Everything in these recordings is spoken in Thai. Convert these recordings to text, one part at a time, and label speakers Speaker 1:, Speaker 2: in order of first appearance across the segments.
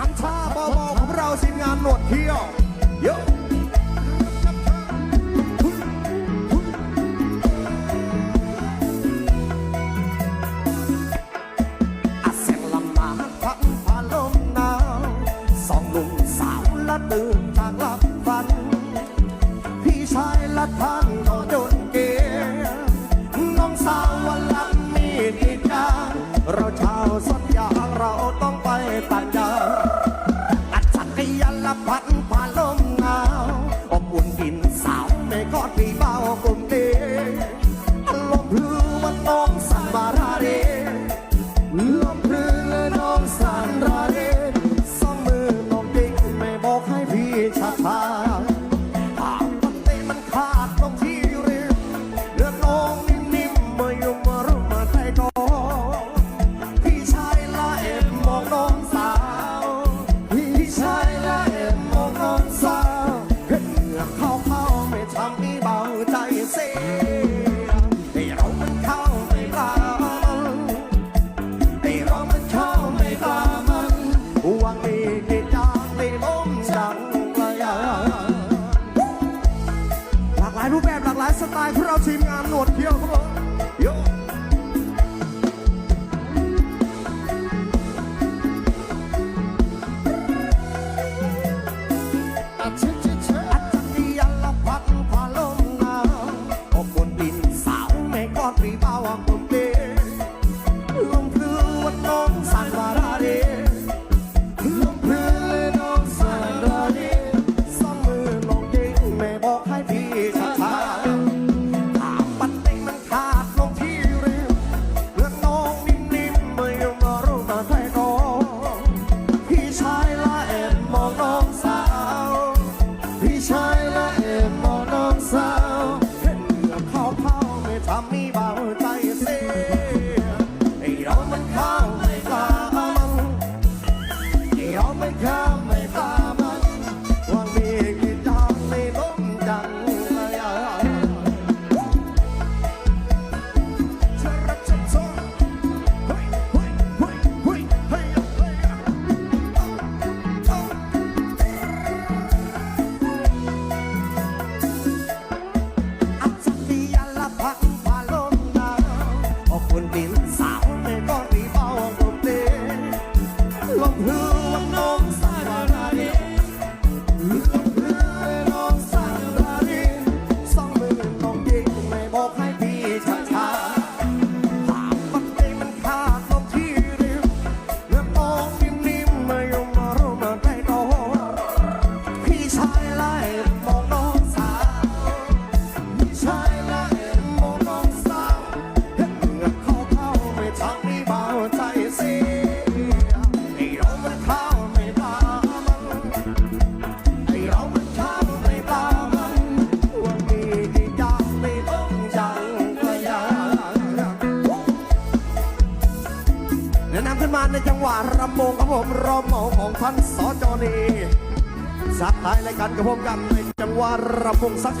Speaker 1: ามชาบเบาของเราสิงานหนวดเที่ยวเยอะสองลุงสาวละตื่นจากหลับ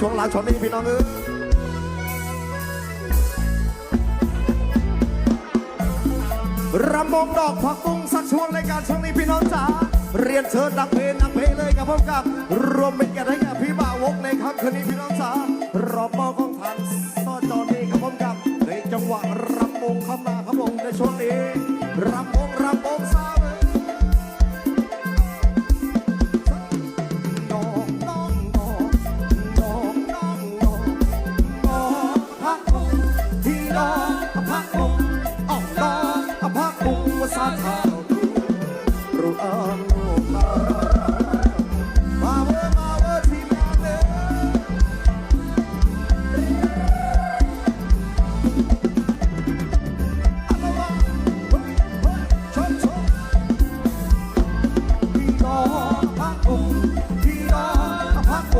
Speaker 1: ช่วงหลังช่วงนี้พี่น้องเอ้ยรำวงดอกผักกุ้งสักช่วงในการช่วงนี้พี่น้องจ๋าเรียนเชิญนักเพลงนักเพลเลยกับพบกับรวมเป็นกันให้กับพี่บ่าวกในค่ำ
Speaker 2: คืน
Speaker 1: นี้พี่น้อง
Speaker 2: จ๋ารอบมอของ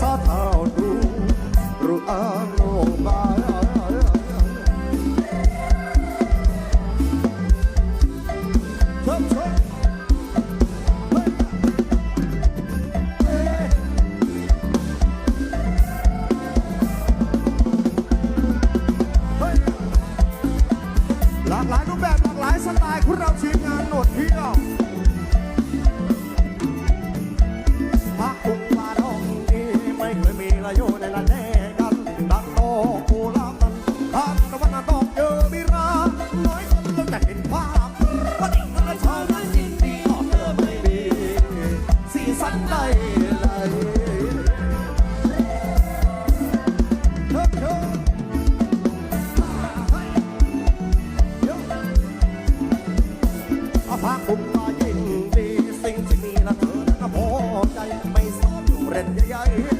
Speaker 2: คุ
Speaker 1: มภา อยู่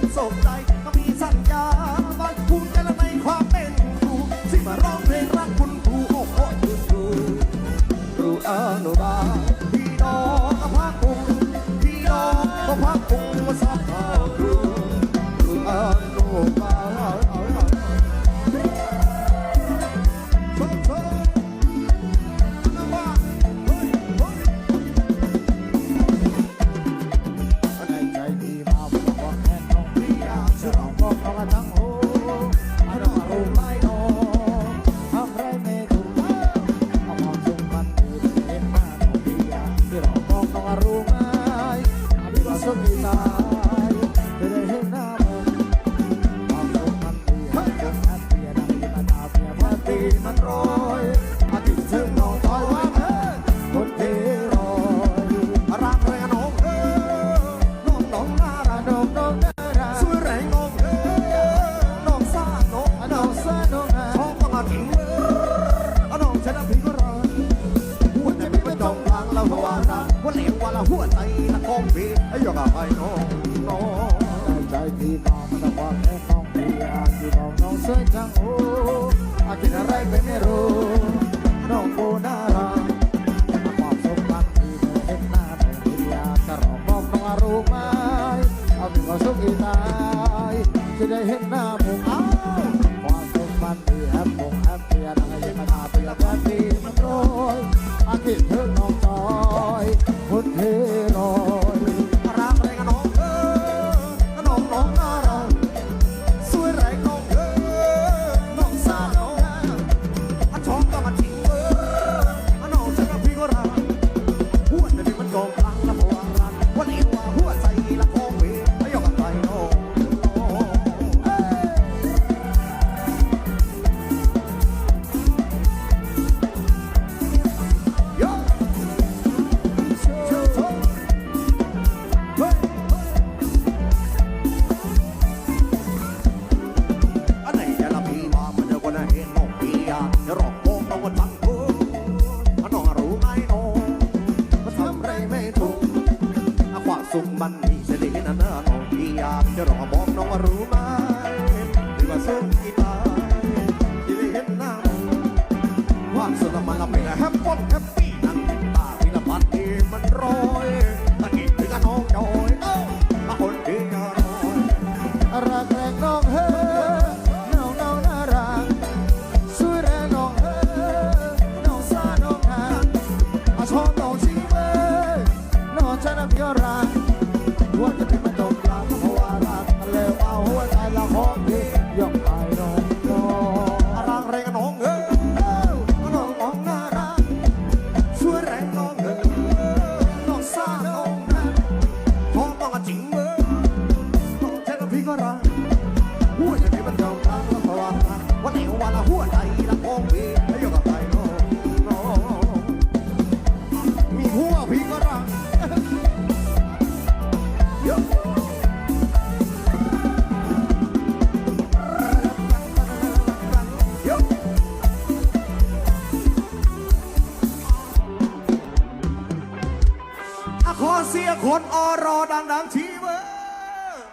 Speaker 1: ขอเสียคนอรอดังๆทีเวอร์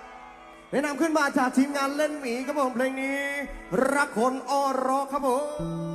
Speaker 2: ได้
Speaker 1: นำ
Speaker 2: ขึ้นมา
Speaker 1: จากทีมงานเล่นหมีครับผมเพ
Speaker 2: ลง
Speaker 1: นี้ รัก
Speaker 2: คนอรอครั
Speaker 1: บผม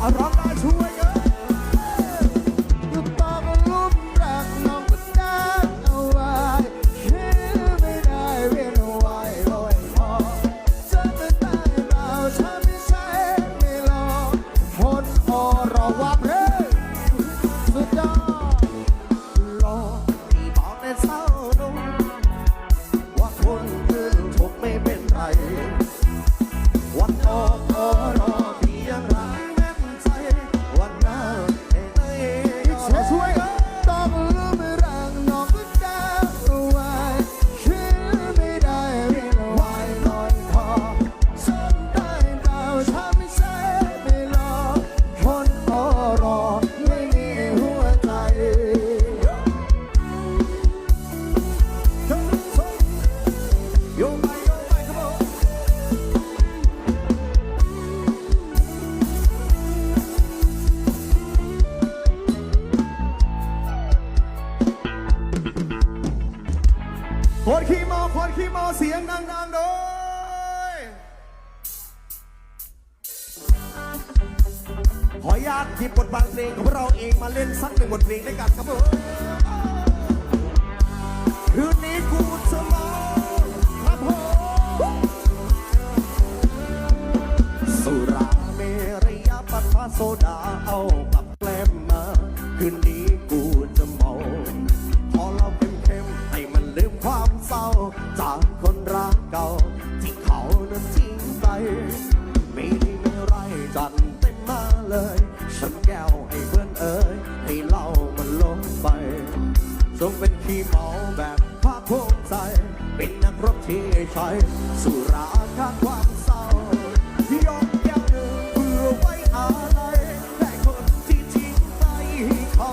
Speaker 1: Arangas, who are? ทรงเป็นขี้เมาแบบภาคภูมิใจ เป็นนักรบที่ใช้สุราฆ่าความเศร้า ที่ยอมแก้วหนึ่งเพื่อไว้อาลัยแต่คนที่ทิ้งไปเขา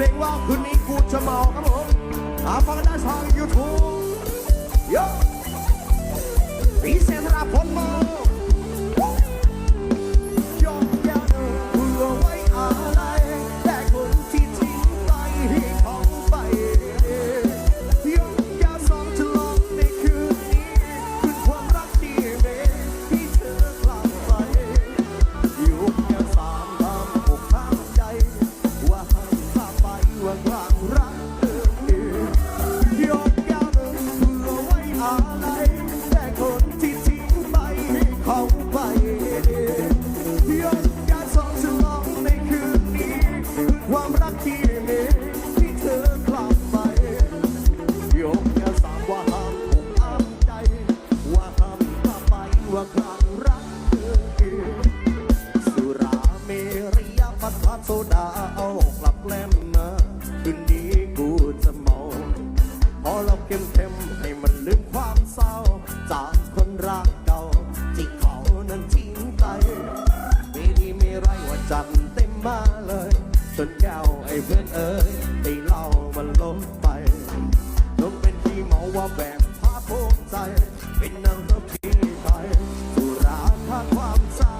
Speaker 1: พลงว่าคืนนี้กูจะเมาครับผมหาฟังได้ทางยูทูบยอ นแก้วไอ้เพื่อนเอ๋ยไอ้เหล้ามันล้มไปลงเป็นที่เมาว่าแบบพาโพงใจ เป็นนางรบที่ไทยสุราค่าความเศร้า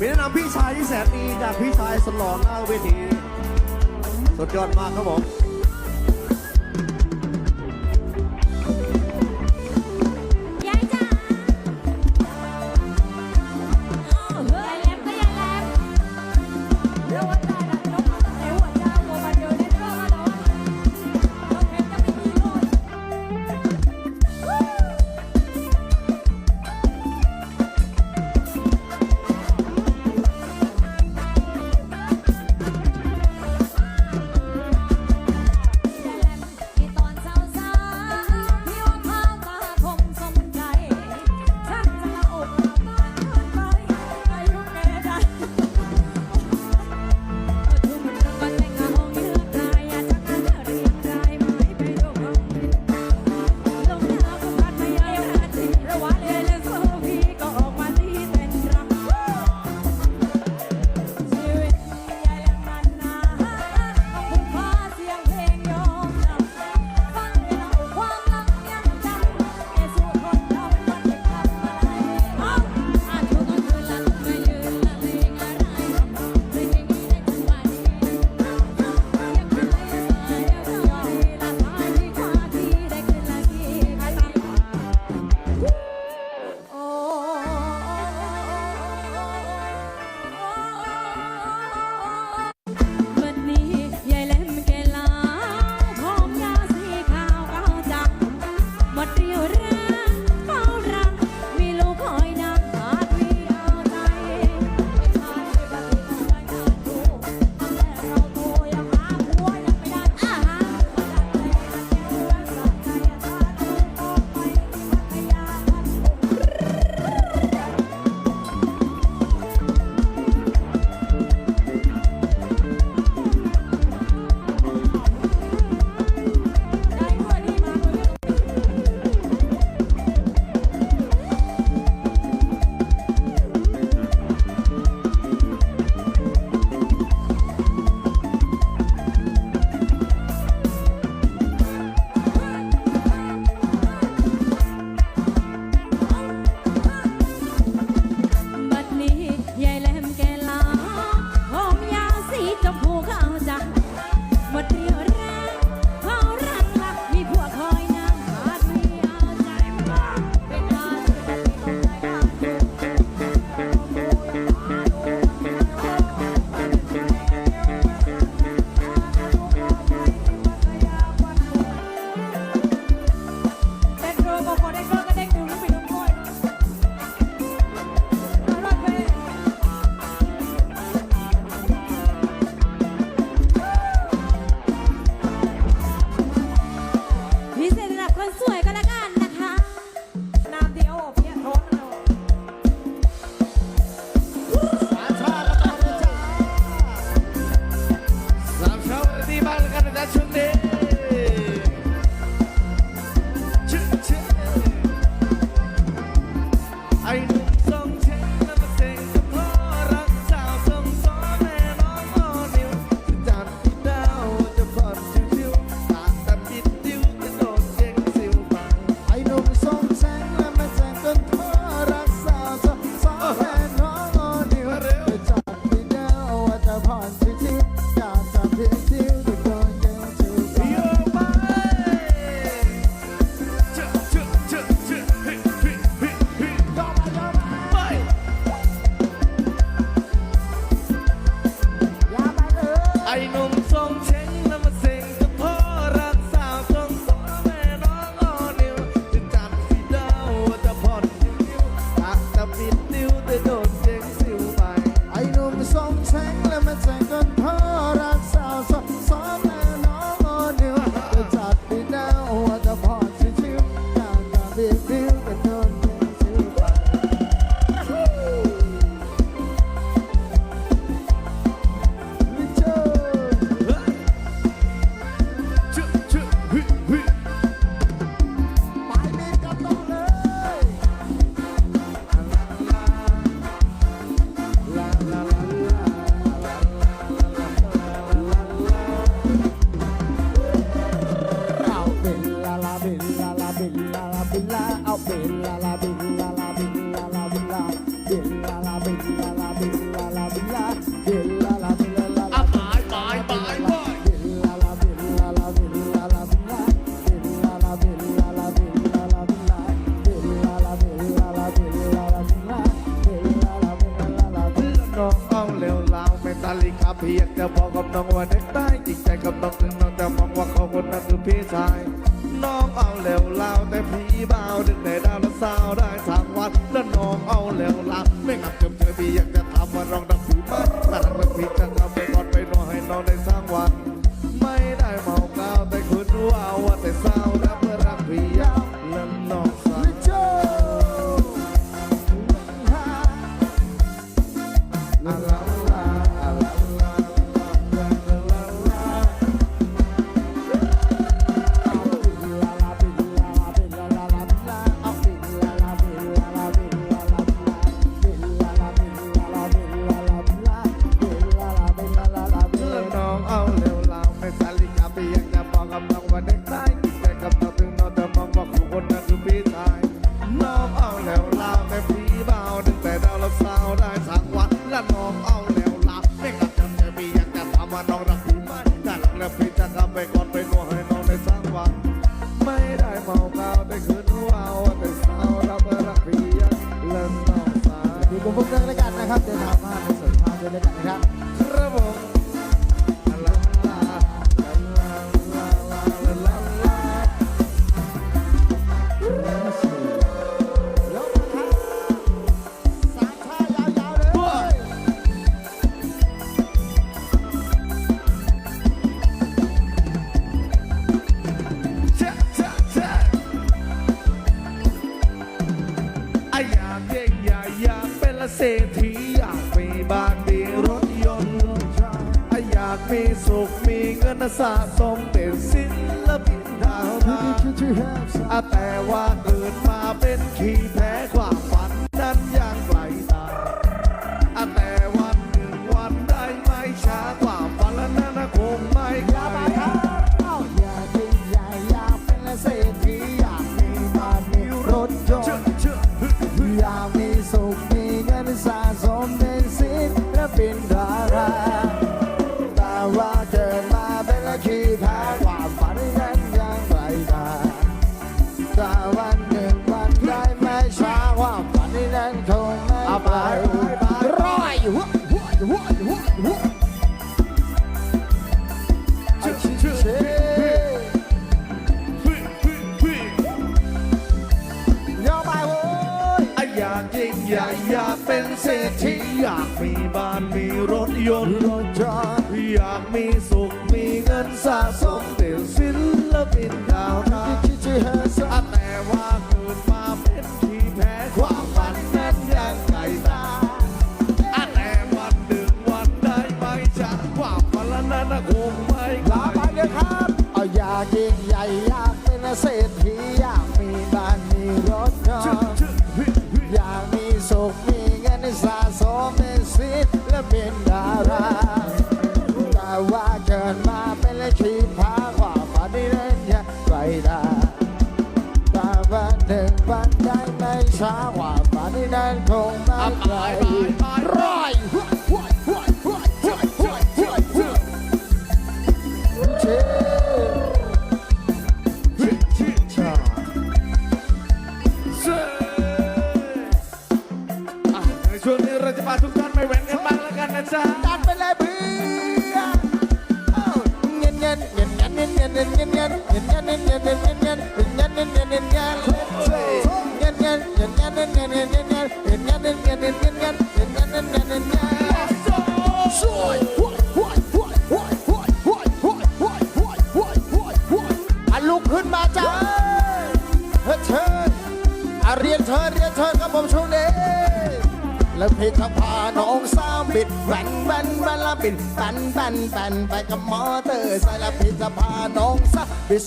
Speaker 1: มีแนะนำพี่ชายที่แสนดีจากพี่ชายสลอน
Speaker 3: หน้าเวทีสุดยอดมากครับผม น้องวันเด็ก ด็กอ
Speaker 4: ยากอยากเป็นละเศรษฐีอยากมีบ้านมีรถยนต์อยากมีสุขมีเงินสะสมเป็นศิลปินดาวดาวแต่ว่าเกิดมาเป็นขี้แพ้ความฝันนั้นยัง อ
Speaker 2: ยากอยากเป็นเศรษฐีอยากมีบ้านมีรถยนต์ร
Speaker 4: ถ
Speaker 2: จั
Speaker 4: ก
Speaker 2: รอยากมีสุขมีเงินสะสมเป็นศิลปินดาวดาว 是。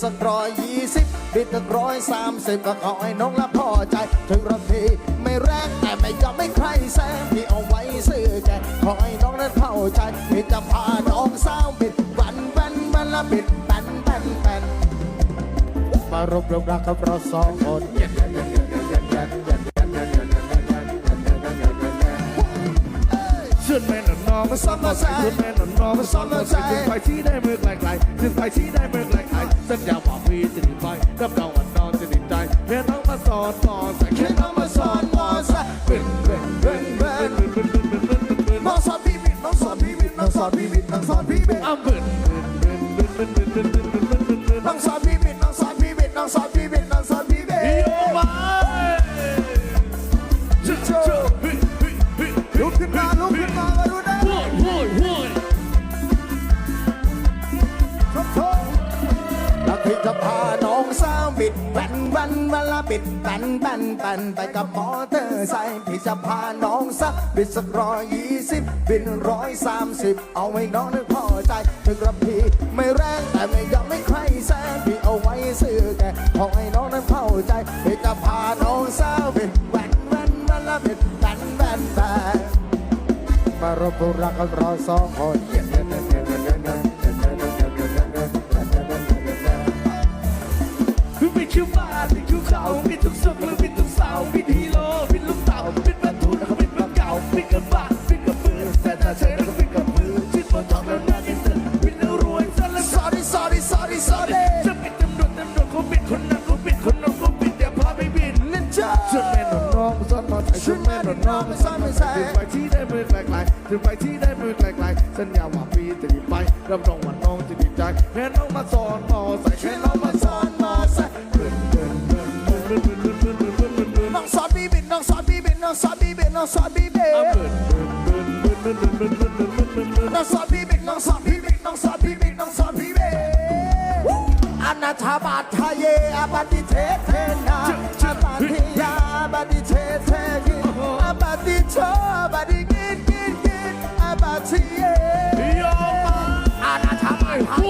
Speaker 2: สักร้อยยี่สิบบิดสักร้อยสามสิบก็ขอให้น้องละพอใจ ถึงรถพี่ไม่แรงแต่ไม่ยอมไม่ใครแซงพี่เอาไว้ซื้อแกขอให้น้องนั้นเข้าใจพี่จะพาน้องสาวบิดแบนแบนแบนละบิดแบนแบนแบนมารวมรวมรักกับเราสองคน
Speaker 4: ชุดแม่นน้องมาซ้อมมาใส่ชุดแม่นน้องมาซ้อมมาใส่ถึงไปที่ได้มือไกลๆถึงไปที่ได้มือไกล สัญญาว่าพี่จะดีไปรับรองว่านอนจะดีใจแค่น้องมาสอนมอน
Speaker 2: พาน้องสาวบิดแบนแบนเวลาบิดแบนแบนแบนไปกับมอเตอร์ไซค์พี่จะพาน้องสาวบิดสักร้อยยี่สิบบินร้อยสามสิบเอาไว้น้องนึกพอใจถึงกระพี่ไม่แรงแต่ไม่ยอมไม่ใครแซงพี่เอาไว้ซื้อแกพอให้น้องนั้นเข้าใจพี่จะพาน้องสาวบิดแบนแบนเวลาบิดแบนแบนแบน
Speaker 5: มารบรักกันราสองคน
Speaker 4: บิด ม่นน้องซ้อนมาใส่ถึงไปที่ได้มือไกลๆถึงไปที่ได้มือไกลๆสัญญาว่าพี่จะดีไปรับรองว่าน้องจะดีใจแค่น้องมาสอนมอใส่แค่น้องมาสอนมอใส่เดินเดินเดินเดินเดินเดินเดินเดินเดินเดินเดินเดิน
Speaker 2: น้องสอนบีบินน้องสอนบีบินน้องสอนบีบินน้องสอนบีบิน
Speaker 4: เดินเดินเดินเดินเดินเดินเดินเดินเดินเดินเดิน
Speaker 2: น้องสอนบีบินน้องสอนบีบินน้องสอนบีบินน้องสอนบีบินอนาถาบาทาเยอาบัติเทเทน I'm git, abadi yeah. Man.